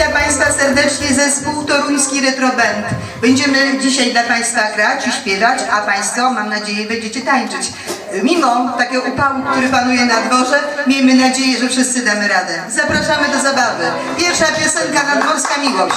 Witam Państwa serdecznie zespół Toruński Retroband. Będziemy dzisiaj dla Państwa grać i śpiewać, a Państwo, mam nadzieję, będziecie tańczyć. Mimo takiego upału, który panuje na dworze, miejmy nadzieję, że wszyscy damy radę. Zapraszamy do zabawy. Pierwsza piosenka Nadworska Miłość.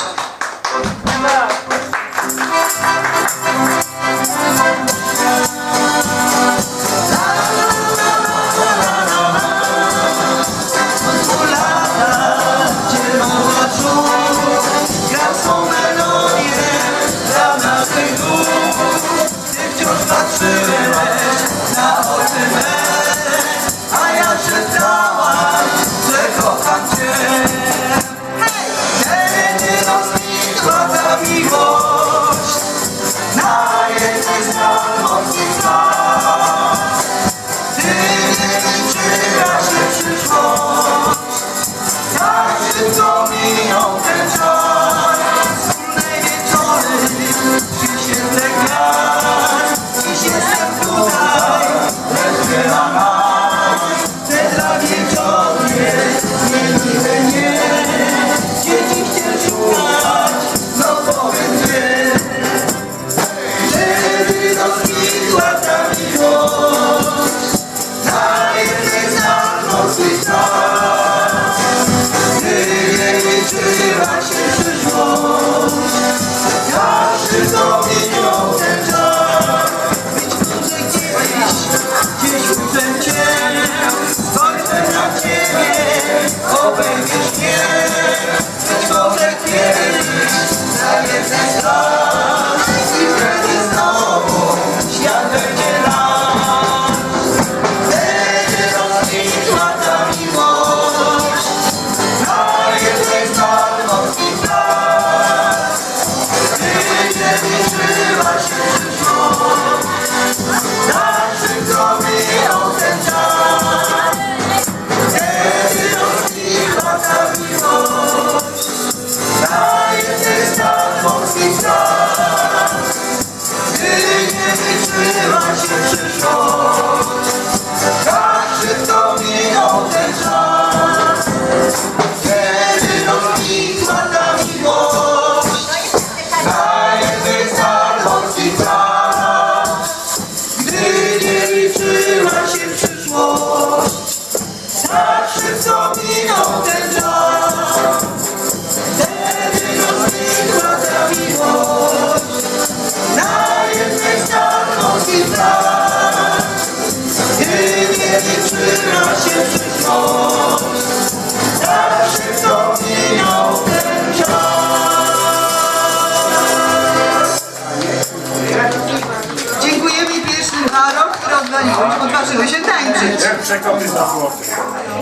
odważyłyśmy, odważyły się tańczyć.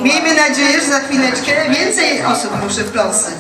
Miejmy nadzieję, że za chwileczkę więcej osób ruszy w plosy.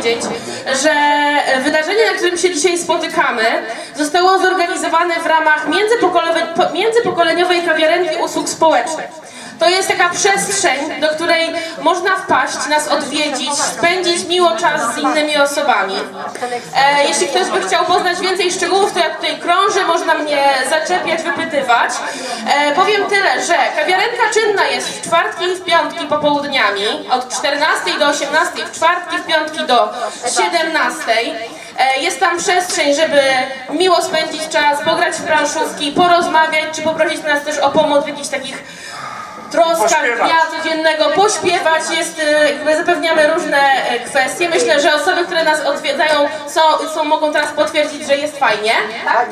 Powiedzieć, że wydarzenie, na którym się dzisiaj spotykamy, zostało zorganizowane w ramach międzypokoleniowej, po- międzypokoleniowej kawiarenki usług społecznych. Jest taka przestrzeń, do której można wpaść, nas odwiedzić, spędzić miło czas z innymi osobami. E, jeśli ktoś by chciał poznać więcej szczegółów, to ja tutaj krążę, można mnie zaczepiać, wypytywać. E, powiem tyle, że kawiarenka czynna jest w czwartki i w piątki popołudniami, od 14 do 18, w czwartki, w piątki do 17. E, Jest tam przestrzeń, żeby miło spędzić czas, pograć w planszówki, porozmawiać, czy poprosić nas też o pomoc w jakichś takich troskach dnia codziennego, pośpiewać, jest, e, jakby zapewniamy różne e, kwestie. Myślę, że osoby, które nas odwiedzają są, są, mogą teraz potwierdzić, że jest fajnie. Tak?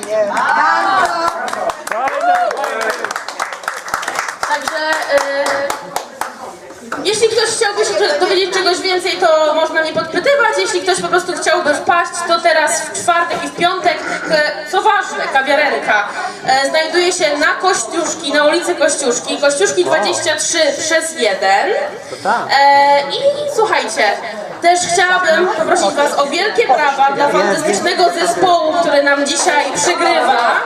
Także e, jeśli ktoś chciałby się dowiedzieć czegoś więcej, to można mnie podpytywać. Jeśli ktoś po prostu chciałby wpaść, to teraz w czwartek i w piątek, e, co ważne, kawiarenka e, znajduje się na Kościuszki, na ulicy Kościuszki, Kościuszki 23 przez 1. E, I słuchajcie, też chciałabym poprosić Was o wielkie brawa dla fantastycznego zespołu, który nam dzisiaj przygrywa.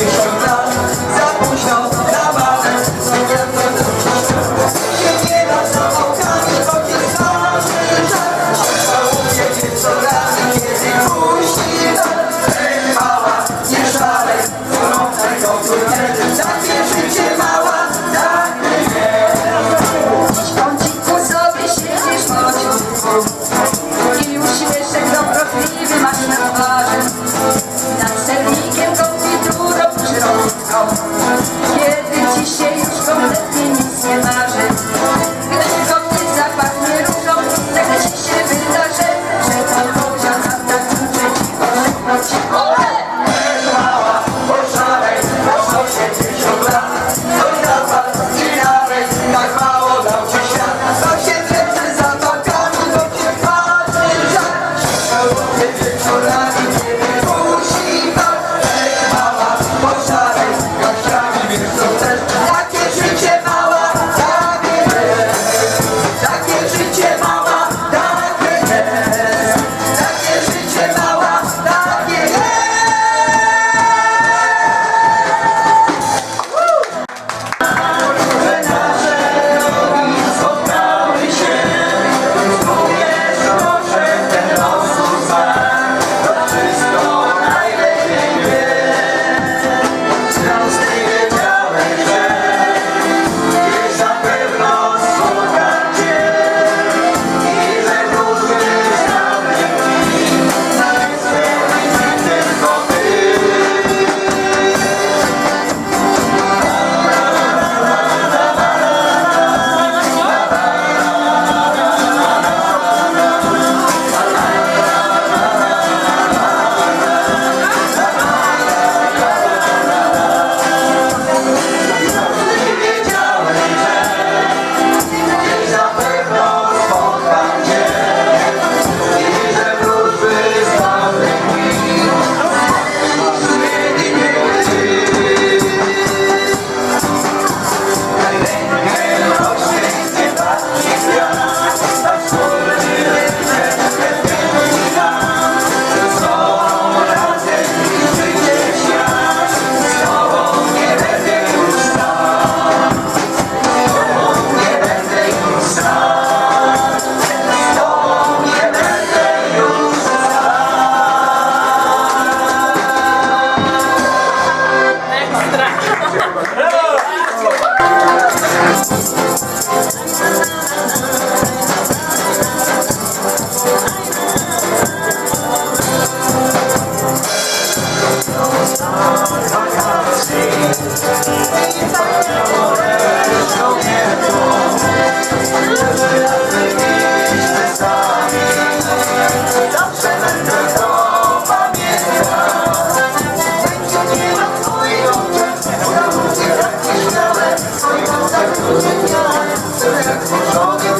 섹션 I'm good.